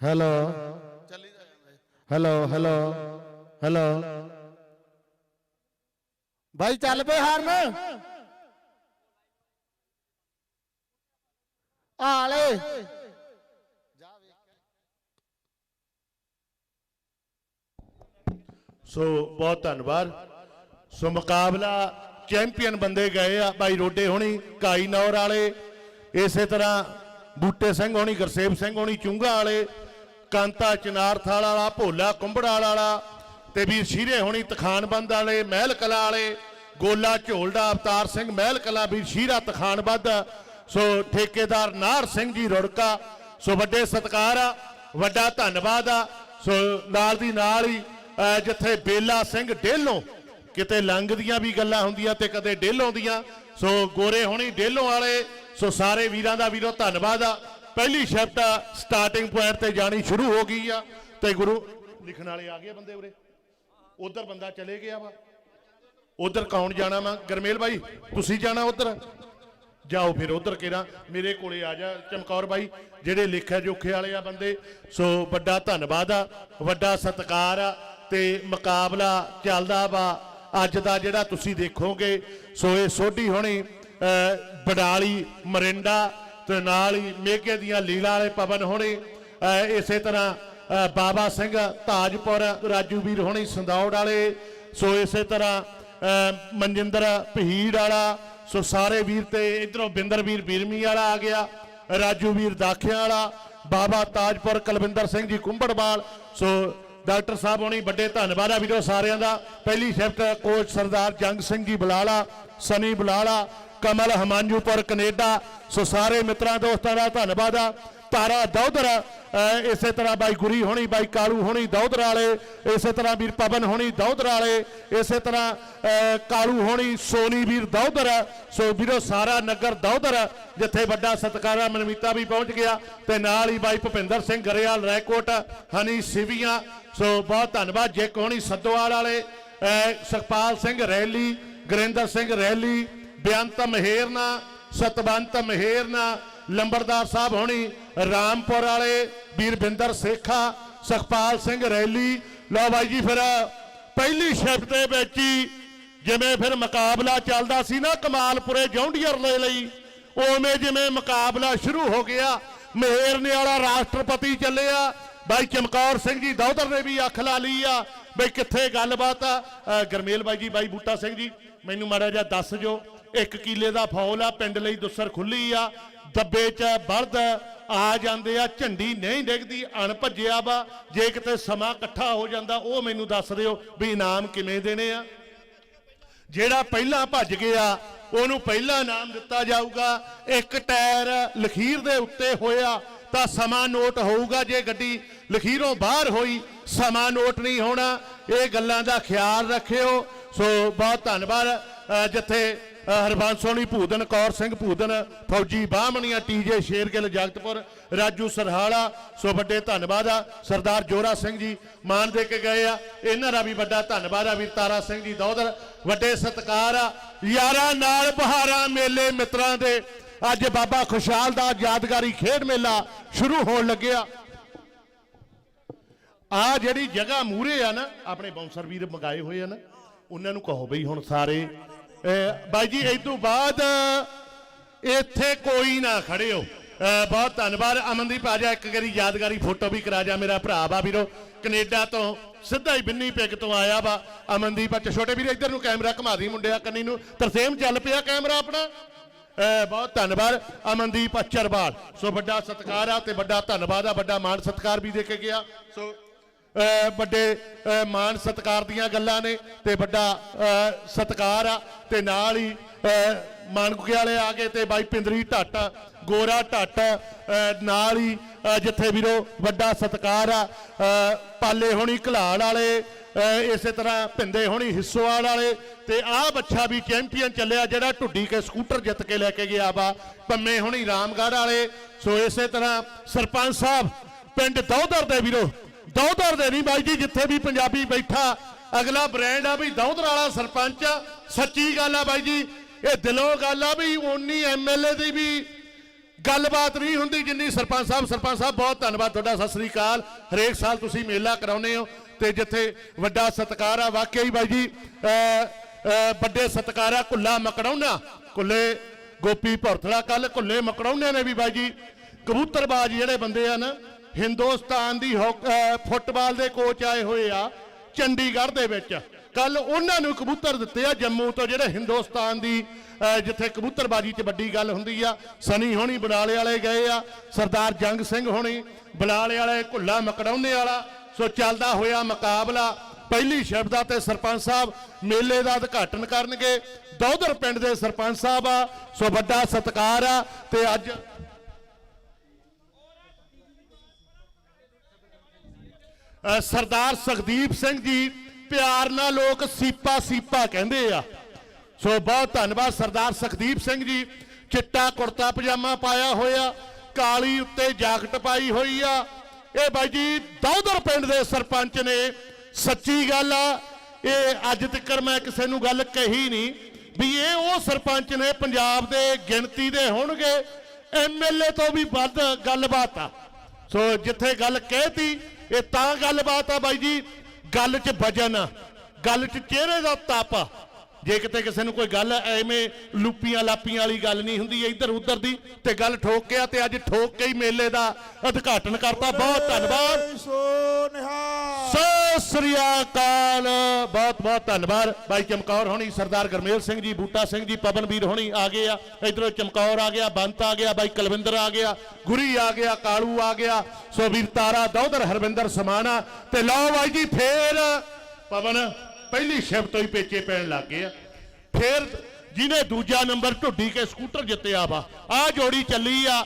Hello ਚੱਲੀ ਜਾ ਜਾਂਦਾ ਜੀ। ਹੈਲੋ ਹੈਲੋ ਹੈਲੋ ਭਾਈ ਚੱਲ ਪਏ ਹਾਰਨ। ਆਲੇ ਸੋ ਬਹੁਤ ਧੰਨਵਾਦ। ਸੋ ਮੁਕਾਬਲਾ ਚੈਂਪੀਅਨ ਬੰਦੇ ਗਏ ਆ ਭਾਈ ਰੋਡੇ ਹੋਣੀ ਕਾਈ ਨੌਰ ਵਾਲੇ ਇਸੇ ਤਰ੍ਹਾਂ ਬੂਟੇ ਸਿੰਘ ਹੋਣੀ ਗੁਰਸੇਵ ਸਿੰਘ ਹੋਣੀ ਚੁੰਗਾ ਵਾਲੇ ਕਾਂਤਾ ਚਨਾਰਥਾਲ ਵਾਲਾ, ਭੋਲਾ ਕੁੰਬੜਾ ਵਾਲਾ ਤੇ ਵੀਰ ਸ਼ੀਰੇ ਹੋਣੀ ਤਖਾਨਬੰਦ ਵਾਲੇ, ਮਹਿਲ ਕਲਾ ਵਾਲੇ, ਗੋਲਾ ਝੋਲਡਾ ਅਵਤਾਰ ਸਿੰਘ, ਮਹਿਲ ਕਲਾ ਵੀਰ ਸ਼ੀਰਾ ਤਖਾਨਬੰਦ ਸੋ ਠੇਕੇਦਾਰ ਨਾਰ ਸਿੰਘ ਜੀ ਰੁੜਕਾ, ਸੋ ਵੱਡੇ ਸਤਿਕਾਰ ਆ, ਵੱਡਾ ਧੰਨਵਾਦ ਆ। ਸੋ ਨਾਲ ਦੀ ਨਾਲ ਹੀ ਜਿੱਥੇ ਬੇਲਾ ਸਿੰਘ ਡੇਲੋਂ, ਕਿਤੇ ਲੰਗ ਦੀਆਂ ਵੀ ਗੱਲਾਂ ਹੁੰਦੀਆਂ ਤੇ ਕਦੇ ਡੇਲੋਂ ਦੀਆਂ। ਸੋ ਗੋਰੇ ਹੋਣੀ ਡੇਲੋਂ ਵਾਲੇ, ਸੋ ਸਾਰੇ ਵੀਰਾਂ ਦਾ ਵੀਰੋ ਧੰਨਵਾਦ ਆ। ਪਹਿਲੀ ਸ਼ਿਫਟ ਸਟਾਰਟਿੰਗ ਪੁਆਇੰਟ ਤੇ ਜਾਣੀ ਸ਼ੁਰੂ ਹੋ ਗਈ ਆ। ਤੇ ਗੁਰੂ ਲਿਖਣ ਵਾਲੇ ਆ ਗਏ ਬੰਦੇ ਉਰੇ। ਉਧਰ ਬੰਦਾ ਚਲੇ ਗਿਆ ਵਾ। ਉਧਰ ਕੌਣ ਜਾਣਾ ਵਾ? ਗਰਮੇਲ ਬਾਈ, ਤੁਸੀਂ ਜਾਣਾ ਉਧਰ? ਜਾਓ ਫਿਰ ਉਧਰ ਕਿਹੜਾ? ਮੇਰੇ ਕੋਲੇ ਆ ਜਾ ਚਮਕੌਰ ਬਾਈ, ਜਿਹੜੇ ਲਿਖਿਆ ਜੋਖੇ ਵਾਲੇ ਆ ਬੰਦੇ। ਸੋ ਵੱਡਾ ਧੰਨਵਾਦ ਆ, ਵੱਡਾ ਸਤਿਕਾਰ ਆ ਤੇ ਮੁਕਾਬਲਾ ਚੱਲਦਾ ਵਾ। ਅੱਜ ਦਾ ਜਿਹੜਾ ਤੁਸੀਂ ਦੇਖੋਗੇ, ਸੋ ਇਹ ਸੋਢੀ ਹੋਣੀ ਬਡਾਲੀ, ਮਰਿੰਡਾ ਤੇ ਨਾਲ ਹੀ ਮੇਘੇ ਦੀਆਂ ਲੀਲਾ ਵਾਲੇ ਪਵਨ ਹੋਣੇ ਇਸੇ ਤਰ੍ਹਾਂ ਬਾਬਾ ਸਿੰਘ ਤਾਜਪੁਰ, ਰਾਜੂ ਵੀਰ ਹੋਣੀ ਸੰਦੌੜ ਵਾਲੇ, ਸੋ ਇਸੇ ਤਰ੍ਹਾਂ ਮਨਜਿੰਦਰ ਭਹੀੜ ਵਾਲਾ, ਸੋ ਸਾਰੇ ਵੀਰ ਤੇ ਇਧਰੋਂ ਬਿੰਦਰ ਵੀਰ ਬੀਰਮੀ ਵਾਲਾ ਆ ਗਿਆ, ਰਾਜੂ ਵੀਰ ਦਾਖਿਆਂ ਵਾਲਾ, ਬਾਬਾ ਤਾਜਪੁਰ ਕੁਲਵਿੰਦਰ ਸਿੰਘ ਜੀ ਕੁੰਬੜਵਾਲ, ਸੋ ਡਾਕਟਰ ਸਾਹਿਬ ਹੋਣੀ, ਵੱਡੇ ਧੰਨਵਾਦ ਆ ਵੀਰੋ ਸਾਰਿਆਂ ਦਾ। ਪਹਿਲੀ ਸ਼ਿਫਟ ਕੋਚ ਸਰਦਾਰ ਜੰਗ ਸਿੰਘ ਜੀ ਬਲਾਲਾ, ਸਨੀ ਬਲਾਲਾ, ਕਮਲ ਹਮਾਂਜੂਪੁਰ ਕੈਨੇਡਾ। ਸੋ ਸਾਰੇ ਮਿੱਤਰਾਂ, ਦੋਸਤਾਂ ਦਾ ਧੰਨਵਾਦ ਆ। ਤਾਰਾ ਦੌਧਰ ਅਹ, ਇਸੇ ਤਰ੍ਹਾਂ ਬਾਈ ਗੁਰੀ ਹੋਣੀ, ਬਾਈ ਕਾਲੂ ਹੋਣੀ ਦੌਧਰ ਵਾਲੇ, ਇਸੇ ਤਰ੍ਹਾਂ ਵੀਰ ਪਵਨ ਹੋਣੀ ਦੌਧਰ ਵਾਲੇ, ਇਸੇ ਤਰ੍ਹਾਂ, ਅਹ, ਕਾਲੂ ਹੋਣੀ ਸੋਨੀ ਵੀਰ ਦੌਧਰ ਸੋ ਵੀਰੋ, ਸਾਰਾ ਨਗਰ ਦੌਧਰ ਜਿੱਥੇ ਵੱਡਾ ਸਤਕਾਰਾ ਮਨਮੀਤਾ ਵੀ ਪਹੁੰਚ ਗਿਆ, ਤੇ ਨਾਲ ਹੀ ਬਾਈ ਭੁਪਿੰਦਰ ਸਿੰਘ ਗਰੇਵਾਲ, ਰੈਕੋਟ, ਹਨੀ ਸਿਵੀਆਂ। ਸੋ ਬਹੁਤ ਧੰਨਵਾਦ ਜੇਕ ਹੋਣੀ ਸੱਦੋਵਾਲ ਵਾਲੇ, ਅਹ, ਸੁਖਪਾਲ ਸਿੰਘ ਰੈਲੀ, ਗੁਰਿੰਦਰ ਸਿੰਘ ਰੈਲੀ ਬੇਅੰਤ ਮਹੇਰਨਾ, ਸਤਵੰਤ ਮਹੇਰਨਾ ਲੰਬਰਦਾਰ ਸਾਹਿਬ ਹੋਣੀ ਰਾਮਪੁਰ ਵਾਲੇ ਵੀਰਵਿੰਦਰ ਸੇਖਾ ਸੁਖਪਾਲ ਸਿੰਘ ਰੈਲੀ। ਲਓ ਬਾਈ ਜੀ ਫਿਰ ਪਹਿਲੀ ਸ਼ਿਫਟ ਦੇ ਵਿੱਚ ਹੀ ਜਿਵੇਂ ਫਿਰ ਮੁਕਾਬਲਾ ਚੱਲਦਾ ਸੀ ਨਾ ਕਮਾਲਪੁਰੇ ਜੌਂਡੀਅਰ ਲੈ ਲਈ ਉਵੇਂ ਜਿਵੇਂ ਮੁਕਾਬਲਾ ਸ਼ੁਰੂ ਹੋ ਗਿਆ। ਮਹੇਰਨੇ ਵਾਲਾ ਰਾਸ਼ਟਰਪਤੀ ਚੱਲਿਆ। ਬਾਈ ਚਮਕੌਰ ਸਿੰਘ ਜੀ ਦੌਧਰ ਨੇ ਵੀ ਅੱਖ ਲਾ ਲਈ ਆ। ਬਈ ਕਿੱਥੇ ਗੱਲਬਾਤ ਆ? ਅ, ਗਰਮੇਲ ਬਾਈ ਜੀ ਬਾਈ ਬੂਟਾ ਸਿੰਘ ਜੀ ਮੈਨੂੰ ਮਾੜਾ ਜਿਹਾ ਦੱਸ ਜੋ ਇੱਕ ਕਿਲੇ ਦਾ ਫੌਲ ਆ ਪਿੰਡ ਲਈ ਦੁਸਰ ਖੁੱਲੀ ਆ। ਦੱਬੇ 'ਚ ਬਲਦ ਆ ਜਾਂਦੇ ਆ, ਝੰਡੀ ਨਹੀਂ ਡਿੱਗਦੀ, ਅਣ ਭੱਜਿਆ ਵਾ। ਜੇ ਕਿਤੇ ਸਮਾਂ ਇਕੱਠਾ ਹੋ ਜਾਂਦਾ, ਉਹ ਮੈਨੂੰ ਦੱਸ ਦਿਓ ਵੀ ਇਨਾਮ ਕਿਵੇਂ ਦੇਣੇ ਆ। ਜਿਹੜਾ ਪਹਿਲਾਂ ਭੱਜ ਗਿਆ, ਉਹਨੂੰ ਪਹਿਲਾ ਇਨਾਮ ਦਿੱਤਾ ਜਾਊਗਾ। ਇੱਕ ਟਾਇਰ ਲਖੀਰ ਦੇ ਉੱਤੇ ਹੋਇਆ, ਤਾਂ ਸਮਾਂ ਨੋਟ ਹੋਊਗਾ। ਜੇ ਗੱਡੀ ਲਖੀਰੋਂ ਬਾਹਰ ਹੋਈ, ਸਮਾਂ ਨੋਟ ਨਹੀਂ ਹੋਣਾ। ਇਹ ਗੱਲਾਂ ਦਾ ਖਿਆਲ ਰੱਖਿਓ। ਸੋ ਬਹੁਤ ਧੰਨਵਾਦ। ਜਿੱਥੇ ਹਰਬੰਸ ਸੋਣੀ ਭੂਦਨ ਕੌਰ ਸਿੰਘ, ਭੂਦਨ ਫੌਜੀ ਬਾਹਮਣੀਆਂ ਟੀਜੇ ਸ਼ੇਰਗਿੱਲ, ਜਗਤਪੁਰ, ਰਾਜੂ ਸਰਹਾਲਾ, ਸੋ ਵੱਡੇ ਧੰਨਵਾਦ ਆ। ਸਰਦਾਰ ਜੋਰਾ ਸਿੰਘ ਜੀ ਮਾਨ ਦੇ ਕੇ ਗਏ ਆ। ਇਹਨਾਂ ਦਾ ਵੀ ਵੱਡਾ ਧੰਨਵਾਦ ਆ। ਵੀਰ ਤਾਰਾ ਸਿੰਘ ਜੀ ਦੌਦਰ ਵੱਡੇ ਸਤਕਾਰ ਆ। ਯਾਰਾਂ ਨਾਲ ਬਹਾਰਾਂ ਮੇਲੇ ਮਿੱਤਰਾਂ ਦੇ। ਅੱਜ ਬਾਬਾ ਖੁਸ਼ਹਾਲ ਦਾ ਯਾਦਗਾਰੀ ਖੇਡ ਮੇਲਾ ਸ਼ੁਰੂ ਹੋਣ ਲੱਗਿਆ। ਆ ਜਿਹੜੀ ਜਗ੍ਹਾ ਮੂਰੇ ਆ ਨਾ, ਆਪਣੇ ਬਾਉਂਸਰ ਵੀਰ ਮੰਗਾਏ ਹੋਏ ਆ ਨਾ, ਉਹਨਾਂ ਨੂੰ ਕਹੋ ਬਈ ਹੁਣ ਸਾਰੇ ਬਾਈ ਜੀ ਇਸ ਤੋਂ ਬਾਅਦ ਇੱਥੇ ਕੋਈ ਨਾ ਖੜਿਓ। ਅਹ ਬਹੁਤ ਧੰਨਵਾਦ। ਅਮਨਦੀਪ, ਆ ਜਾ ਇੱਕ ਵਾਰੀ ਯਾਦਗਾਰੀ ਫੋਟੋ ਵੀ ਕਰਾ ਜਾ ਮੇਰਾ ਭਰਾ ਵਾ ਵੀਰੋ। ਕੈਨੇਡਾ ਤੋਂ ਸਿੱਧਾ ਹੀ ਬਿੰਨੀ ਪਿੱਕ ਤੋਂ ਆਇਆ ਵਾ। ਅਮਨਦੀਪ ਅੱਛਾ ਛੋਟੇ ਵੀਰ ਇੱਧਰ ਨੂੰ ਕੈਮਰਾ ਘੁਮਾ ਦੀ ਮੁੰਡਿਆ ਕੰਨੀ ਨੂੰ। ਤਰਸੇਮ, ਚੱਲ ਪਿਆ ਕੈਮਰਾ ਆਪਣਾ। ਬਹੁਤ ਧੰਨਵਾਦ। ਅਮਨਦੀਪ ਅਚਰਵਾਲ। ਸੋ ਵੱਡਾ ਸਤਿਕਾਰ ਆ ਤੇ ਵੱਡਾ ਧੰਨਵਾਦ ਆ। ਵੱਡਾ ਮਾਣ ਸਤਿਕਾਰ ਵੀ ਦੇ ਕੇ ਗਿਆ। ਸੋ ਵੱਡੇ ਅਹ ਮਾਣ ਸਤਿਕਾਰ ਦੀਆਂ ਗੱਲਾਂ ਨੇ ਤੇ ਵੱਡਾ ਅਹ ਸਤਿਕਾਰ ਆ ਤੇ ਨਾਲ ਹੀ ਅਹ ਮਾਨਕੁਕੇ ਵਾਲੇ ਆ ਗਏ ਤੇ ਬਾਈ ਪਿੰਦਰੀ ਢੱਟ, ਗੋਰਾ ਢੱਟ ਨਾਲ ਹੀ ਜਿੱਥੇ ਵੀਰੋ ਵੱਡਾ ਸਤਿਕਾਰ ਆ ਪਾਲੇ ਹੋਣੀ ਘਲਾਲ ਵਾਲੇ ਇਸੇ ਤਰ੍ਹਾਂ ਭਿੰਦੇ ਹੋਣੀ ਹਿੱਸੋਵਾਲ ਵਾਲੇ ਤੇ ਆਹ ਬੱਚਾ ਵੀ ਚੈਂਪੀਅਨ ਚੱਲਿਆ ਜਿਹੜਾ ਢੁੱਡੀ ਕੇ ਸਕੂਟਰ ਜਿੱਤ ਕੇ ਲੈ ਕੇ ਗਿਆ ਵਾ, ਪੰਮੇ ਹੋਣੀ ਰਾਮਗੜ੍ਹ ਵਾਲੇ। ਸੋ ਇਸੇ ਤਰ੍ਹਾਂ ਸਰਪੰਚ ਸਾਹਿਬ, ਪਿੰਡ ਦੌਧਰ ਦੇ ਵੀਰੋ ਦੌਧਰ ਦੇ ਨਹੀਂ ਬਾਈ ਜੀ ਜਿੱਥੇ ਵੀ ਪੰਜਾਬੀ ਬੈਠਾ ਅਗਲਾ ਬ੍ਰਾਂਡ ਆ ਵੀ ਦੌਧਰ ਵਾਲਾ ਸਰਪੰਚ। ਸੱਚੀ ਗੱਲ ਆ ਬਾਈ ਜੀ ਇਹ ਦਿਲੋਂ ਗੱਲ ਆ ਵੀ ਓਨੀ ਐਮਐਲਏ ਦੀ ਵੀ ਗੱਲਬਾਤ ਨਹੀਂ ਹੁੰਦੀ ਜਿੰਨੀ ਸਰਪੰਚ ਸਾਹਿਬ ਸਰਪੰਚ ਸਾਹਿਬ ਬਹੁਤ ਧੰਨਵਾਦ ਤੁਹਾਡਾ ਸਤਿ ਸ੍ਰੀ ਅਕਾਲ। ਹਰੇਕ ਸਾਲ ਤੁਸੀਂ ਮੇਲਾ ਕਰਾਉਂਦੇ ਹੋ ਤੇ ਜਿੱਥੇ ਵੱਡਾ ਸਤਿਕਾਰ ਆ ਵਾਕਿਆ ਹੀ ਬਾਈ ਜੀ ਅ, ਵੱਡੇ ਸਤਿਕਾਰ ਆ ਕੁੱਲਾ ਮਕੜਾਉਣਾ ਕੁੱਲੇ ਗੋਪੀ ਭਰਥਲਾ ਕੱਲ ਕੁੱਲੇ ਮਕੜਾਉਣੇ ਨੇ ਵੀ ਬਾਈ ਜੀ ਕਬੂਤਰਬਾਜ਼ ਜਿਹੜੇ ਬੰਦੇ ਆ ਨਾ ਹਿੰਦੁਸਤਾਨ ਦੀ ਹਾਕ- ਫੁੱਟਬਾਲ ਦੇ ਕੋਚ ਆਏ ਹੋਏ ਆ ਚੰਡੀਗੜ੍ਹ ਦੇ ਵਿੱਚ। ਕੱਲ ਉਹਨਾਂ ਨੂੰ ਕਬੂਤਰ ਦਿੱਤੇ ਆ ਜੰਮੂ ਤੋਂ, ਜਿਹੜੇ ਹਿੰਦੁਸਤਾਨ ਦੀ ਜਿੱਥੇ ਕਬੂਤਰਬਾਜੀ 'ਚ ਵੱਡੀ ਗੱਲ ਹੁੰਦੀ ਆ। ਸਨੀ ਹੋਣੀ ਬਲਾਲੇ ਵਾਲੇ ਗਏ ਆ। ਸਰਦਾਰ ਜੰਗ ਸਿੰਘ ਹੋਣੀ ਬਲਾਲੇ ਵਾਲੇ ਘੁੱਲਾ ਮਕੜਾਉਨੇ ਵਾਲਾ। ਸੋ ਚੱਲਦਾ ਹੋਇਆ ਮੁਕਾਬਲਾ। ਪਹਿਲੀ ਸ਼ਬਦਾਂ ਤੇ ਸਰਪੰਚ ਸਾਹਿਬ ਮੇਲੇ ਦਾ ਉਦਘਾਟਨ ਕਰਨਗੇ। ਦੌਦਰ ਪਿੰਡ ਦੇ ਸਰਪੰਚ ਸਾਹਿਬ ਆ। ਸੋ ਵੱਡਾ ਸਤਿਕਾਰ ਆ ਤੇ ਅੱਜ ਸਰਦਾਰ ਸੁਖਦੀਪ ਸਿੰਘ ਜੀ ਪਿਆਰ ਨਾਲ ਲੋਕ ਸੀਪਾ ਸੀਪਾ ਕਹਿੰਦੇ ਆ। ਸੋ ਬਹੁਤ ਧੰਨਵਾਦ ਸਰਦਾਰ ਸੁਖਦੀਪ ਸਿੰਘ ਜੀ। ਚਿੱਟਾ ਕੁੜਤਾ ਪਜਾਮਾ ਪਾਇਆ ਹੋਇਆ, ਕਾਲੀ ਉੱਤੇ ਜਾਕਟ ਪਾਈ ਹੋਈ ਆ। ਇਹ ਬਾਈ ਜੀ ਦੌਦਰ ਪਿੰਡ ਦੇ ਸਰਪੰਚ ਨੇ। ਸੱਚੀ ਗੱਲ ਆ, ਇਹ ਅੱਜ ਤੱਕ ਮੈਂ ਕਿਸੇ ਨੂੰ ਗੱਲ ਕਹੀ ਨਹੀਂ ਵੀ ਇਹ ਉਹ ਸਰਪੰਚ ਨੇ ਪੰਜਾਬ ਦੇ ਗਿਣਤੀ ਦੇ ਹੋਣਗੇ ਐਮਐਲਏ ਤੋਂ ਵੀ ਵੱਧ ਗੱਲਬਾਤ ਆ। ਸੋ ਜਿੱਥੇ ਗੱਲ ਕਹਿਤੀ ਇਹ ਤਾਂ ਗੱਲਬਾਤ ਆ ਬਾਈ ਜੀ, ਗੱਲ 'ਚ ਵਜਨ ਆ ਗੱਲ 'ਚ ਚਿਹਰੇ ਦਾ ਤਪ। ਆ ਜੇ ਕਿਤੇ ਕਿਸੇ ਨੂੰ ਕੋਈ ਗੱਲ ਐਵੇਂ ਲੂਪੀਆਂ ਲਾਪੀਆਂ ਵਾਲੀ ਗੱਲ ਨਹੀਂ ਹੁੰਦੀ ਇੱਧਰ ਉੱਧਰ ਦੀ ਤੇ ਗੱਲ ਠੋਕ ਕੇ ਆ ਤੇ ਅੱਜ ਠੋਕ ਕੇ ਹੀ ਮੇਲੇ ਦਾ ਉਦਘਾਟਨ ਕਰਤਾ। ਬਹੁਤ ਧੰਨਵਾਦ। ਸੋ ਨਿਹਾਲ ਸਤਿ ਸ੍ਰੀ ਅਕਾਲ। ਬਹੁਤ ਬਹੁਤ ਧੰਨਵਾਦ। ਬਾਈ ਚਮਕੌਰ ਹੋਣੀ ਸਰਦਾਰ ਗਰਮੇਲ ਸਿੰਘ ਜੀ ਬੂਟਾ ਸਿੰਘ ਜੀ ਪਵਨਵੀਰ ਹੋਣੀ ਆ ਗਏ ਆ। ਇਧਰੋਂ ਚਮਕੌਰ ਆ ਗਿਆ ਬੰਤ ਆ ਗਿਆ ਬਾਈ ਕੁਲਵਿੰਦਰ ਆ ਗਿਆ ਗੁਰੀ ਆ ਗਿਆ ਕਾਲੂ ਆ ਗਿਆ। ਸੋ ਵੀਰ ਤਾਰਾ ਦੌਦਰ ਹਰਵਿੰਦਰ ਸਮਾਣਾ ਤੇ ਲਓ ਬਾਈ ਜੀ ਫੇਰ ਪਵਨ ਪਹਿਲੀ ਸ਼ਿਫਟ ਤੋਂ ਹੀ ਪੇਚੇ ਪੈਣ ਲੱਗ ਗਏ ਆ। ਫੇਰ ਜਿਹਨੇ ਦੂਜਾ ਨੰਬਰ ਢੁੱਡੀ ਕੇ ਸਕੂਟਰ ਜਿੱਤਿਆ ਵਾ ਆ ਜੋੜੀ ਚੱਲੀ ਆ,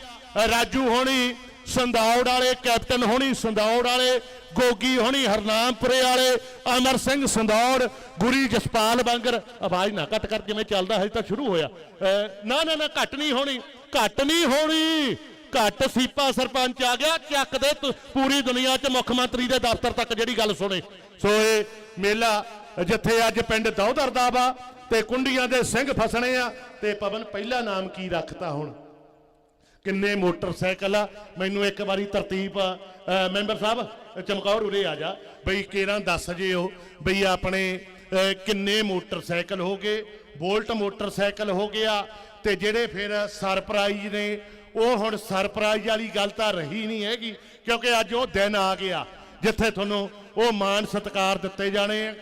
ਰਾਜੂ ਹੋਣੀ, ਸੰਦੌੜ ਵਾਲੇ, ਕੈਪਟਨ ਹੋਣੀ, ਸੰਦੌੜ ਵਾਲੇ, ਗੋਗੀ ਹੋਣੀ, ਹਰਨਾਮਪੁਰੇ ਵਾਲੇ, ਅਮਰ ਸਿੰਘ ਸੰਦੌੜ, ਗੁਰੀ ਜਸਪਾਲ ਬਾਂਗਰ। ਆਵਾਜ਼ ਨਾ ਘੱਟ ਕਰ, ਜਿਵੇਂ ਚੱਲਦਾ ਹਜੇ ਤਾਂ ਸ਼ੁਰੂ ਹੋਇਆ। ਅਹ, ਨਾ ਨਾ ਨਾ, ਘੱਟ ਨਹੀਂ ਹੋਣੀ, ਘੱਟ ਨਹੀਂ ਹੋਣੀ। ਘੱਟ ਸੀਪਾ ਸਰਪੰਚ ਆ ਗਿਆ, ਚੱਕ ਦੇ ਪੂਰੀ ਦੁਨੀਆ 'ਚ ਮੁੱਖ ਮੰਤਰੀ ਦੇ ਦਫ਼ਤਰ ਤੱਕ ਜਿਹੜੀ ਗੱਲ ਸੁਣੇ। ਸੋ ਇਹ ਮੇਲਾ ਜਿੱਥੇ ਅੱਜ ਪਿੰਡ ਦੌਦਰ ਦਾ ਵਾ ਤੇ ਕੁੰਡੀਆਂ ਦੇ ਸਿੰਘ ਫਸਣੇ ਆ ਤੇ ਪਵਨ ਪਹਿਲਾ ਨਾਮ ਕੀ ਰੱਖਤਾ ਹੁਣ? ਕਿੰਨੇ ਮੋਟਰਸਾਈਕਲ ਆ? ਮੈਨੂੰ ਇੱਕ ਵਾਰੀ ਤਰਤੀਬ ਮੈਂਬਰ ਸਾਹਿਬ, ਚਮਕੌਰ ਉਰੇ ਆ ਜਾ। ਬਈ ਕੇਰਾਂ ਦੱਸ ਜਿਓ ਬਈ ਆਪਣੇ ਕਿੰਨੇ ਮੋਟਰਸਾਈਕਲ ਹੋ ਗਏ? ਬੋਲਟ ਮੋਟਰਸਾਈਕਲ ਹੋ ਗਿਆ ਤੇ ਜਿਹੜੇ ਫਿਰ ਸਰਪ੍ਰਾਈਜ਼ ਨੇ, ਉਹ ਹੁਣ ਸਰਪ੍ਰਾਈਜ਼ ਵਾਲੀ ਗੱਲ ਤਾਂ ਰਹੀ ਨਹੀਂ ਹੈਗੀ ਕਿਉਂਕਿ ਅੱਜ ਉਹ ਦਿਨ ਆ ਗਿਆ ਜਿੱਥੇ ਤੁਹਾਨੂੰ ਉਹ ਮਾਣ ਸਤਿਕਾਰ ਦਿੱਤੇ ਜਾਣੇ ਆ।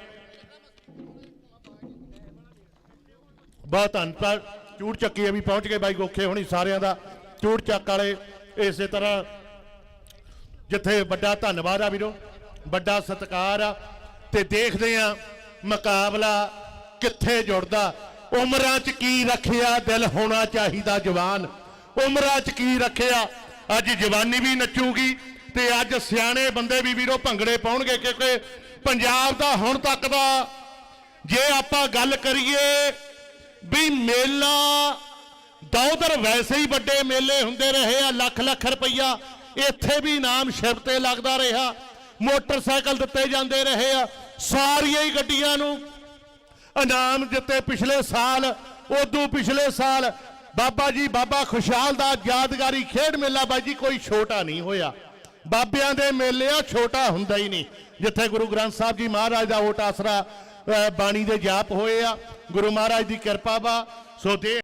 ਬਹੁਤ ਧੰਨਵਾਦ ਚੂੜ ਚੱਕੀ ਵੀ ਪਹੁੰਚ ਗਏ ਬਾਈ ਗੋਖੇ ਹੋਣੀ ਸਾਰਿਆਂ ਦਾ ਚੂੜ ਚੱਕ ਵਾਲੇ ਇਸੇ ਤਰ੍ਹਾਂ। ਜਿੱਥੇ ਵੱਡਾ ਧੰਨਵਾਦ ਆ ਵੀਰੋ, ਵੱਡਾ ਸਤਿਕਾਰ ਆ, ਤੇ ਦੇਖਦੇ ਆ ਮੁਕਾਬਲਾ ਕਿੱਥੇ ਜੁੜਦਾ। ਉਮਰਾਂ 'ਚ ਕੀ ਰੱਖਿਆ ਦਿਲ ਹੋਣਾ ਚਾਹੀਦਾ ਜਵਾਨ। ਉਮਰਾਂ 'ਚ ਕੀ ਰੱਖਿਆ, ਅੱਜ ਜਵਾਨੀ ਵੀ ਨੱਚੂਗੀ, ਤੇ ਅੱਜ ਸਿਆਣੇ ਬੰਦੇ ਵੀ ਵੀਰੋ ਭੰਗੜੇ ਪਾਉਣਗੇ, ਕਿਉਂਕਿ ਪੰਜਾਬ ਦਾ ਹੁਣ ਤੱਕ ਦਾ ਜੇ ਆਪਾਂ ਗੱਲ ਕਰੀਏ ਵੀ ਮੇਲਾ ਦੌਦਰ ਵੈਸੇ ਹੀ ਵੱਡੇ ਮੇਲੇ ਹੁੰਦੇ ਰਹੇ ਆ, ਲੱਖ ਲੱਖ ਰੁਪਈਆ। ਇੱਥੇ ਵੀ ਇਨਾਮ ਸ਼ਿਵ ਤੇ ਲੱਗਦਾ ਰਿਹਾ। ਮੋਟਰਸਾਈਕਲ ਦਿੱਤੇ ਜਾਂਦੇ ਰਹੇ ਆ। ਸਾਰੀਆਂ ਹੀ ਗੱਡੀਆਂ ਨੂੰ ਇਨਾਮ ਦਿੱਤੇ ਪਿਛਲੇ ਸਾਲ, ਉਦੋਂ ਪਿਛਲੇ ਸਾਲ। ਬਾਬਾ ਜੀ, ਬਾਬਾ ਖੁਸ਼ਹਾਲ ਦਾ ਯਾਦਗਾਰੀ ਖੇਡ ਮੇਲਾ ਬਾਈ ਜੀ, ਕੋਈ ਛੋਟਾ ਨਹੀਂ ਹੋਇਆ। ਬਾਬਿਆਂ ਦੇ ਮੇਲੇ ਆ ਛੋਟਾ ਹੁੰਦਾ ਹੀ ਨਹੀਂ। ਜਿੱਥੇ ਗੁਰੂ ਗ੍ਰੰਥ ਸਾਹਿਬ ਜੀ ਮਹਾਰਾਜ ਦਾ ਓਟ ਆਸਰਾ ਬਾਣੀ ਦੇ ਜਾਪ ਹੋਏ ਆ ਗੁਰੂ ਮਹਾਰਾਜ ਦੀ ਕਿਰਪਾ ਵਾ। ਸੋ ਦੇ